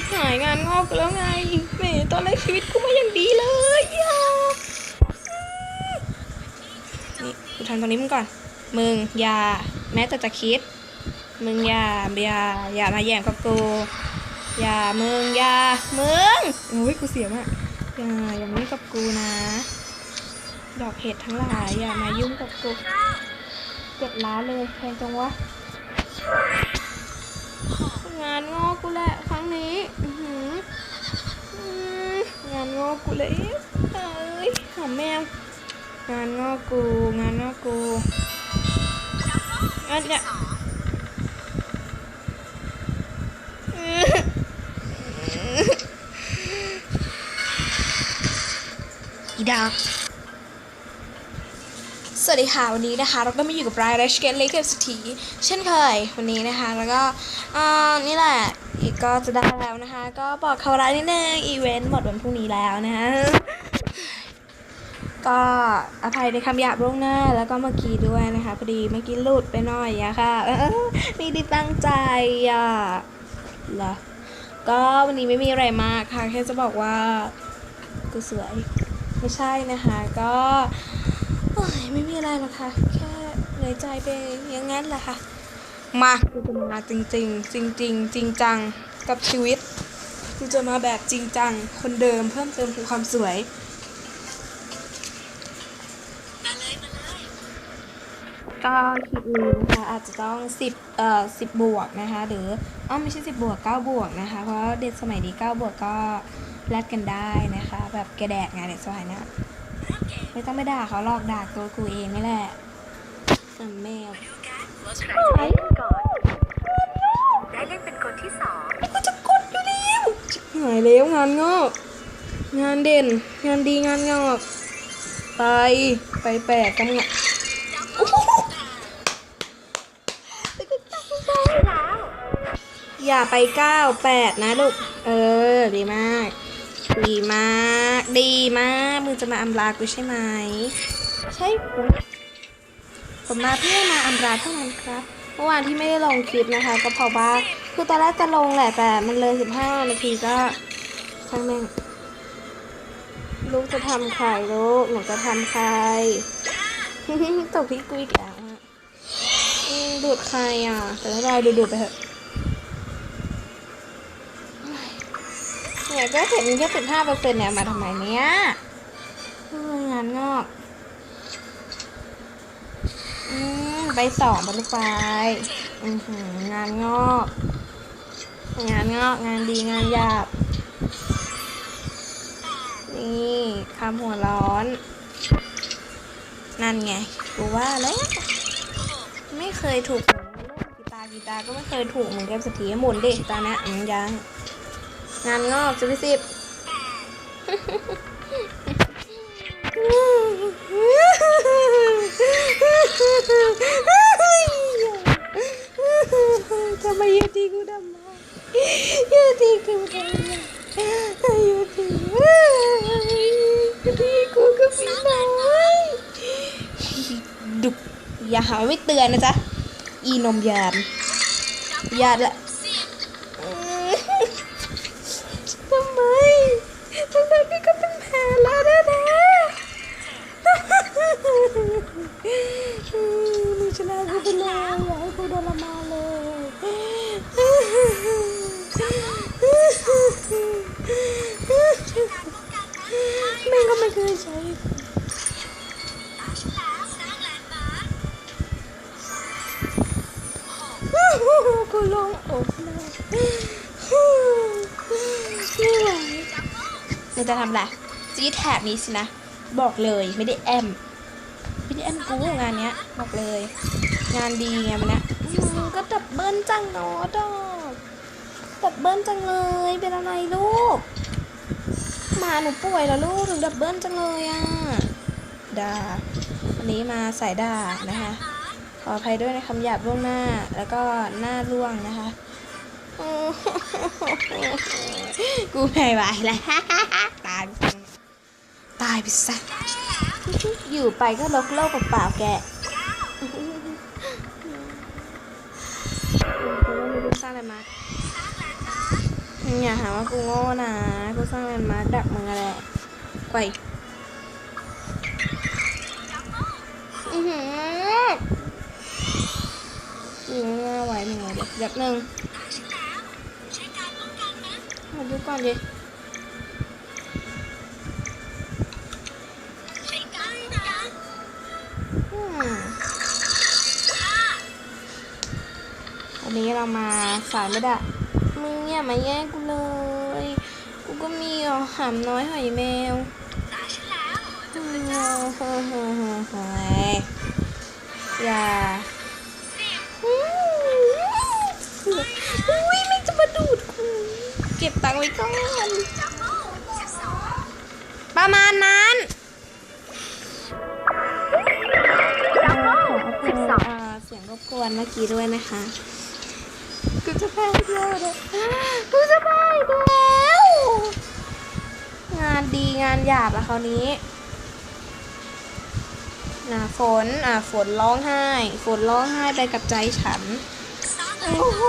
ชิบหายงานงอกไปแล้วไงแหมตอนแรกชีวิตกูไม่อย่างดีเลยอย่านี่กูทำตรงนี้มึงก่อน มึงอย่าแม้แต่จะคิด มึงอย่าอย่าอย่ามาแย่งกับกูอย่ามึงอย่ามึงโอ้ยกูเสียมากอย่าอย่ามายุ่งกับกูนะ ดอกเห็ดทั้งหลายอย่ามายุ่งกับกูเจ็ดล้านเลยแพงจังวะ งานงอกกูแหละครั้งนี้งานงอกกูเลยเอ้ยหอมแมว งานงอกกู งานงอกกูอันเนี้ยอีดา วัสดีค่ะ วันนี้นะคะเราก็มาอยู่กับราย Rush Get Lake สถีเช่นเคยวันนี้นะคะ แล้วก็นี่แหละอีกก็จะได้แล้วนะคะ ก็บอกเขาร้านนิดนึงอีเวนต์หมดวันพรุ่งนี้แล้วนะคะก็อภัยในคำหยาบล่วงหน้าแล้วก็เมื่อกี้ด้วยนะคะพอดีเมื่อกี้หลุดไปหน่อยอะค่ะไม่ได้ตั้งใจอะเหรอก็วันนี้ไม่มีอะไรมากค่ะแค่จะบอกว่ากูสวยไม่ใช่นะคะ ก็ ไม่มีอะไรหรอกค่ะ แค่เหนื่อยใจไปอย่างนั้นแหละค่ะ มากูจะมาจริงๆจริงๆจริงจังกับชีวิตกูจะมาแบบจริงจัง คนเดิมเพิ่มเติมคือความสวยก็คลิปนี้นะคะอาจจะต้องสิบเอ่อสิบบวกนะคะ หรืออ้าวไม่ใช่สิบบวกเก้าบวกนะคะ เพราะเด็กสมัยนี้เก้าบวกก็แลดกันได้นะคะ แบบแกแดกไงเด็กสมัยเนี้ย ไม่ต้องไปด่าเขาหรอกด่าตัวกูเองนี่แหละน้ำแมวใครจะเล่นก่อนได้เล่นเป็นคนที่สองกูจะกดอยู่แล้วชิบหายแล้วงานงอกงานเด่น งานดีงานงอกไปไปแปลกกันเนี่ยโอ้โหแล้วอย่าไปเก้าแปดนะลูก เออ ดีมาก ดีมาก ดีมาก มึงจะมาอำลากูใช่ไหม ใช่ผมผมมาเพื่อมาอำลาเท่านั้นครับ เมื่อวานที่ไม่ได้ลงคลิปนะคะ ก็เพราะว่าคือตอนแรกจะลงแหละแต่มันเลยสิบห้านาทีก็ช่างแม่งลูกจะทำใครลูกหนูจะทำใครตกที่กูอีกแล้วอะดูดใครอะแต่ไม่เป็นไรดูดๆไปเถอะ เนี่ยก็เห็นแค่สิบห้าเปอร์เซ็นต์เนี่ยมาทำไมเนี้ยงานงอกอืมไปสองไปลูกไปอืงานงอก งานงอกงานดีงานหยาบ นี่คำหัวร้อน นั่นไงกูว่าแล้ว ไม่เคยถูกหวยเล่นกีตาร์กีตาร์ก็ไม่เคยถูกเหมือนเกมสถีหมุนดิตอนนี้ยัง งานงอกจะไปสิบทำไมยูทีกูดำมายูทีกูดำมายูทียูทีกูก็มีน้อยดุอย่าหาว่าไม่เตือนนะจ๊ะ อีนมยานยานละ กูลงอกเลยไม่ไหวเราจะทำอะไรจะยึดแถบนี้สินะ บอกเลยไม่ได้แอม ไม่ได้แอมกูงานเนี้ย บอกเลย งานดีไงมันนี้ยอืมก็ดับเบิ้ลจังเนาะดอกดับเบิ้ลจังเลย เป็นอะไรลูกมาหนูป่วยแล้วลูกถึงดับเบิ้ลจังเลยอะด่าวันนี้มาใส่ด่านะคะ ออภัยด้วยในคำหยาบล่วงหน้า แล้วก็หน้าล่วงนะคะกูไม่ไหวแล้วตายตายไปซะอยู่ไปก็ลกโลกเปล่าแกกูสร้างอะไรมาอย่าหาว่ากูโง่นะ กูสร้างแลนด์มาร์คดักมึงอะไรไปอือหือ หนึ่งเลยเดี๋ยวเดี๋ยวหนึ่งมาดูก่อนดิอืมวันนี้เรามาสายไม่ได้ มึงอย่ามาแย่งกูเลย กูก็มีอะหำน้อยหอยแมวอืมเฮ้ยเฮ้ยเฮ้ยเฮ้ยเฮ้ยอย่า ไว้ก่อน ประมาณนั้นเสียงรบกวนเมื่อกี้ด้วยนะคะ กูจะแพ้แล้วเนี่ยกูจะแพ้แล้วงานดีงานหยาบอะคราวนี้นะฝน อะ ฝนร้องไห้ ฝนร้องไห้ไปกับใจฉัน โอ้โห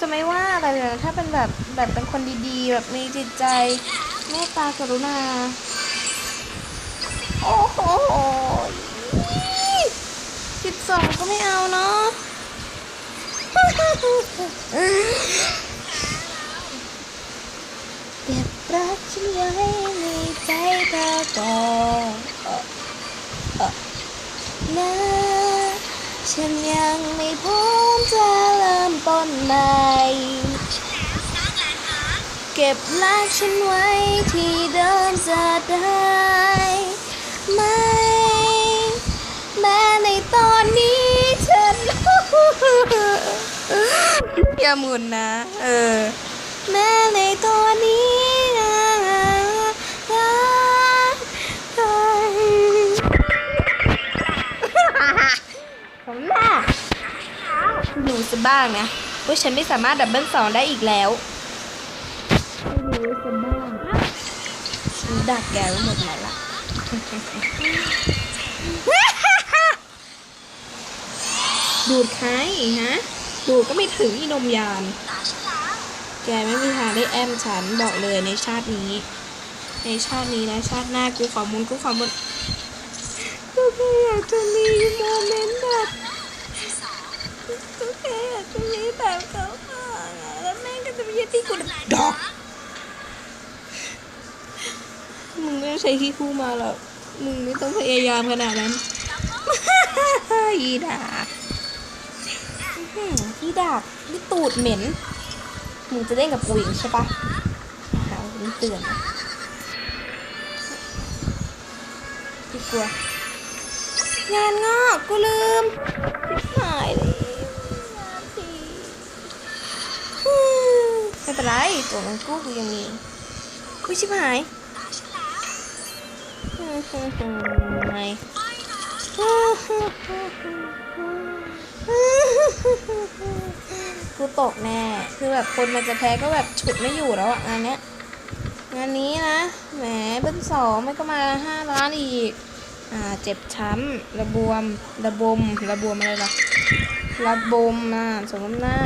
จะไม่ว่าอะไรเลยนะถ้าเป็นแบบแบบเป็นคนดีๆ แบบมีจิตใจเมตตากรุณา โอ้โหสิบสองก็ไม่เอาเนาะเก็บรักฉันไว้ในใจเธอก่อนเอ่อเอ่อนะฉันยังไม่พอ นใหม่ เก็บรักฉันไว้ที่เดิมจะได้ไหมแม้ในตอนนี้ฉันอย่าหมุนนะ เออ แม้ในตอนนี้นะผมน่ะดูซะบ้างนะ ว่าฉันไม่สามารถดับเบิลสองได้อีกแล้วไม่รู้ซะบ้างฉันดักแกไว้หมดไหนละดูดใครฮะ ดูดก็ไม่ถึงอีนมยาน แกไม่มีทางได้แอมฉันบอกเลยในชาตินี้ ในชาตินี้นะชาติหน้ากูขอมุนกูขอมุนกูแค่อยากจะมีโมเมนต์แบบกูแค่อยาก จะมีแบบเขาบ้างอะแล้วแม่งก็จะมายึดที่กูดอก มึงไม่ต้องใช้ขี้คู่มาหรอก มึงไม่ต้องพยายามขนาดนั้นอีดาบอื้อหืออีดาบนี่ตูดเหม็น มึงจะเล่นกับกูอีกใช่ปะหาวันเตือนนะพี่กลัว งานงอกกูลืมชิบหายเลย เป็นไรตัวมันกู้กูยังมีกูชิบหายไมกูตกแน่ คือแบบคนมันจะแพ้ก็แบบฉุดไม่อยู่แล้วอะงานเนี้ยงานนี้นะ แหมเป็นสองไม่ก็มาห้าล้านอีก อ่า เจ็บช้ำ ระบวม ระบม ระบวมอะไรล่ะระบมอะสมน้ำหน้า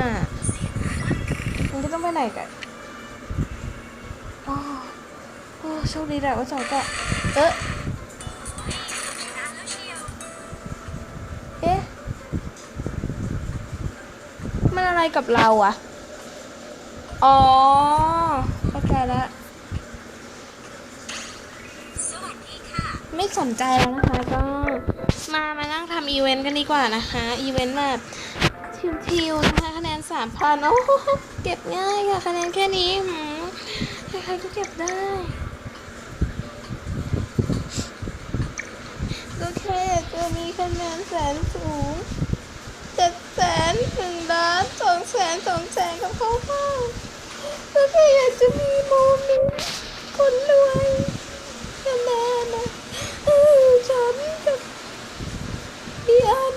มึงก็ต้องไปไหนกันโอ้โอ้โชคดีแหละว่าสองก็เอ๊ะเอ๊ะ มันอะไรกับเราอะอ๋อ เข้าใจแล้วไม่สนใจแล้วนะคะก็มามานั่งทำอีเวนต์กันดีกว่านะคะ อีเวนต์แบบทิวๆนะคะคะแนนสามพันโอ้ เก็บง่ายค่ะคะแนนแค่นี้หืมใครๆก็เก็บได้ก็แค่จะมีคะแนนแสนสูงเจ็ดแสนหนึ่งล้านสองแสนสองแสนกับเขาบ้างก็แค่อยากจะมีโมเมนต์คนรวยคะแนนนะเออฉันกับพี่อัน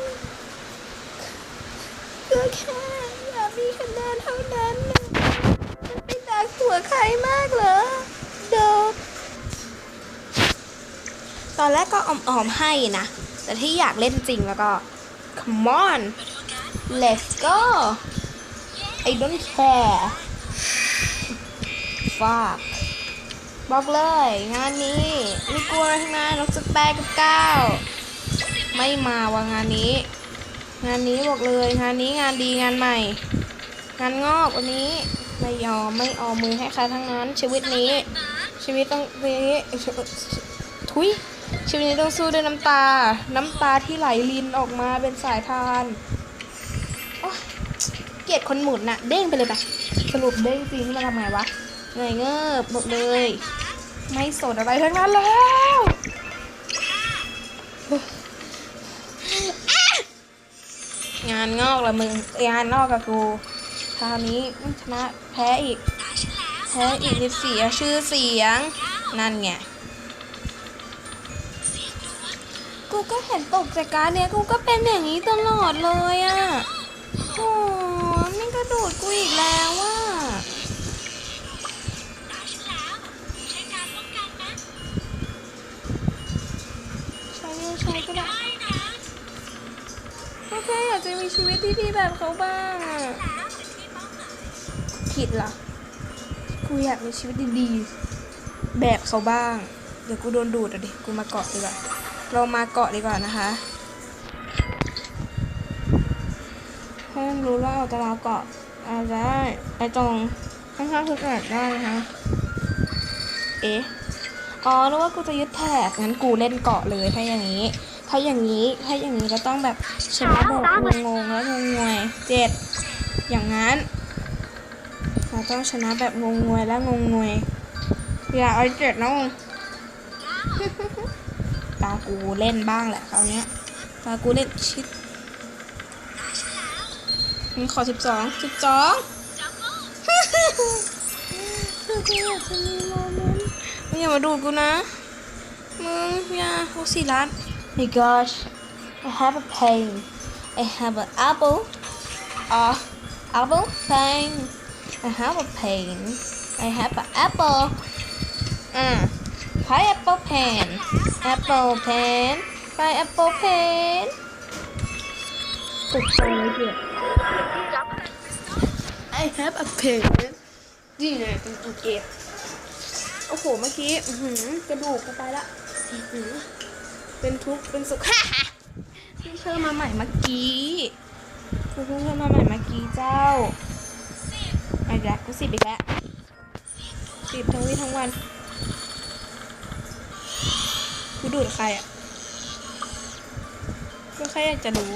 ก็แค่อยากมีคะแนนเท่านั้นนะมันไม่ดั กหัวใครมากเหรอเดกตอนแรกก็อ่อมๆให้นะ แต่ที่อยากเล่นจริงแล้วก็ come on let's go I don't care fuck บอกเลย งานนี้ไม่กลัวอะไรทั้งนั้นนกสแปกกับก้าวไม่มาว่างานนี้ งานนี้บอกเลย งานนี้งานดีงานใหม่ งานงอกวันนี้ ไม่ยอมไม่ออมมือให้ใครทั้งนั้น ชีวิตนี้ ชีวิตต้องนี้ทุยชีวิตนี้ต้องสู้ด้วยน้ำตา น้ำตาที่ไหลลินออกมาเป็นสายทานเกลียดคนหมุนน่ะ เด้งไปเลยไปสรุปเด้งจริงมาทำไงวะเงยเงิบหมดเลย ไม่สนอะไรทั้งนั้นแล้วงานงอกละมึงงานงอกกับกู คราวนี้ชนะแพ้อีก แพ้อีกสิเสียชื่อเสียง นั่นไง กูก็เห็นตกจากการเนี้ยกูก็เป็นอย่างนี้ตลอดเลยอะ่ะโอ้นี่ก็ดูดกูอีกแล้วว่าใช้ใช้ก็ได้ก็แค่อยากจะมีชีวิตที่ดีแบบเขาบ้างอะิดเหรอกูอยากมีชีวิตดีๆ แบบเขาบ้าง เดี๋ยวกูโดนดูดอะดิ กูมาเกาะดีกว่า เรามาเกาะดีกว่านะคะให้มันรู้ว่าเอาตะลาเกาะอาได้ไอตรงข้างๆคือแอบได้นะคะ เอ๊ะ อ๋อนึกว่ากูจะยึดแถบงั้นกูเล่นเกาะเลยถ้าอย่างนี้ ถ้าอย่างนี้ ถ้าอย่างนี้ก็ต้องแบบชนะแบบงงๆแล้วงงงวยเจ็ด อย่างนั้น เราต้องชนะแบบงงงวยและงงงวยอย่าเอาเจ็ดนะมึงตากูเล่นบ้างแหละคราวเนี้ยตากูเล่นชิดมีขอสิบสองสิบสองกูอยากจะมีโมเมนต์มึงอย่ามาดูดกูนะ มึงอย่าโอ้สี่ล้าน My gosh I have a pain I have an apple uh apple pain I have a pain I have an apple อ่า pineapple pen apple pen pineapple pen ตกใจเลยเพื่อน I have a pen นี่ไงเป็นตัวเก็บโอ้โห เมื่อกี้อื้อหือกระดูกกูไปละอื้อหือเป็นทุกข์เป็นสุขฮ่าฮ่าเพิ่งเพิ่มมาใหม่เมื่อกี้กูเพิ่งเพิ่มมาใหม่เมื่อกี้เจ้า ไอ้แรกกูสิบอีกแล้วสิบทั้งวี่ทั้งวันกูดูดใครอะก็แค่อยากจะรู้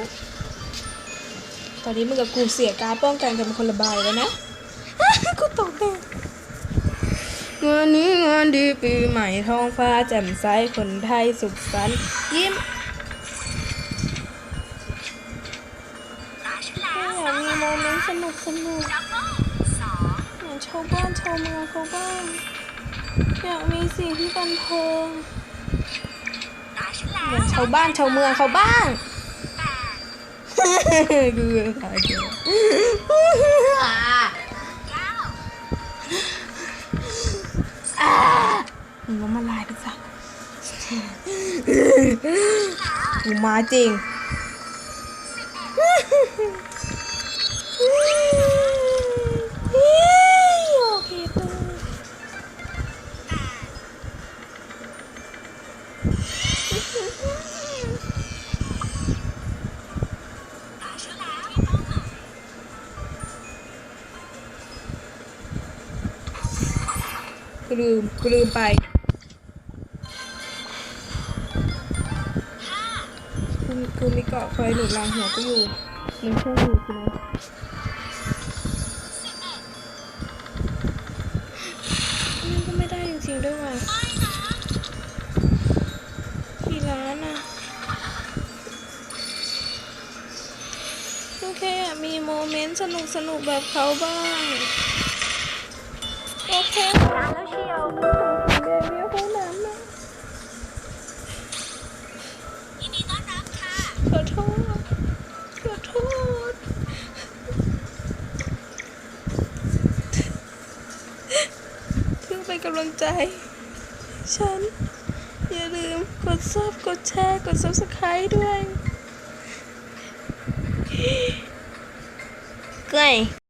ตอนนี้มึงกับกูเสียการป้องกันกันเป็นคนละใบแล้วนะกูตกแน่งานนี้งานดีปีใหม่ท้องฟ้าแจ่มใสคนไทยสุขสันต์ยิ้มอยากมีโมเมนต์สนุกสนุกเหมือน ชาวบ้านชาวเมืองเขาบ้างอยากมีสิ่งที่บันเทิงเหมือนชาวบ้านชาวเมืองเขาบ้างกูตายเกลมึงล้มละลายไปซะกูมาจริง ลืมกูลืมไปกูกูมีเกาะคอยหนุนหลังหัวกูอยู่มึงเชื่อดูสินะมันก็ไม่ได้จริงๆด้วยว่ะกี่ล้านอะ โอเคอะมีโมเมนต์สนุกสนุกแบบเขาบ้าง ใจ ฉัน อย่าลืมกดซับกดแชร์ กดซับสไคร b e ด้วย เกย